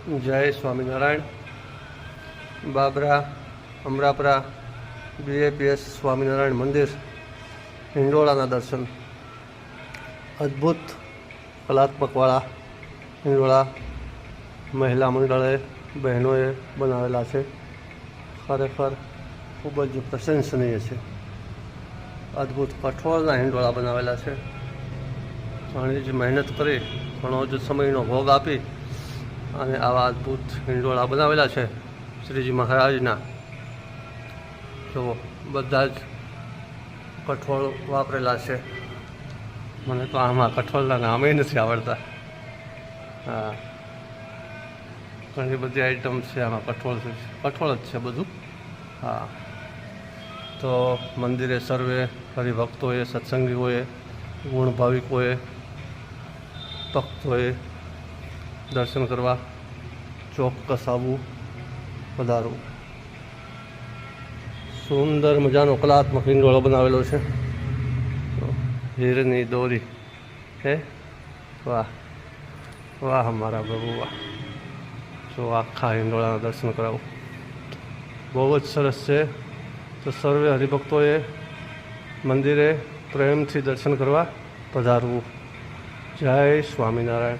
જય સ્વામિનારાયણ. બાબરા, અમરાપરા, બીએપીએસ સ્વામિનારાયણ મંદિર, હિંડોળાના દર્શન. અદ્ભુત કલાત્મકવાળા હિંડોળા મહિલા મંડળે બહેનોએ બનાવેલા છે. ખરેખર ખૂબ જ પ્રશંસનીય છે. અદ્ભુત કઠોળના હિંડોળા બનાવેલા છે. ઘણી જ મહેનત કરી, ઘણો જ સમયનો ભોગ આપી અને આવા અદ્ભુત હિંડોળા બનાવેલા છે શ્રીજી મહારાજના. તો બધા જ કઠોળ વાપરેલા છે. મને તો આમાં કઠોળના નામે નથી આવડતા. હા. ઘણી બધી આઈટમ છે આમાં કઠોળ છે. કઠોળ જ છે બધું. હા. તો મંદિરે સર્વે હરિભક્તોએ, સત્સંગીઓએ ગુણ ભાવિકોએ ભક્તોએ દર્શન કરવા ચોક્કસ આવવું પધારવું સુંદર મજાનો કલાત્મક હિંડોળો બનાવેલો છે. હીરની દોરી, હે? વાહ વાહ મારા પ્રભુ, વાહ. જો આખા હિંડોળાના દર્શન કરાવું. બહુ જ સરસ છે. તો સર્વે હરિભક્તોએ મંદિરે પ્રેમથી દર્શન કરવા પધારવું. જય સ્વામિનારાયણ.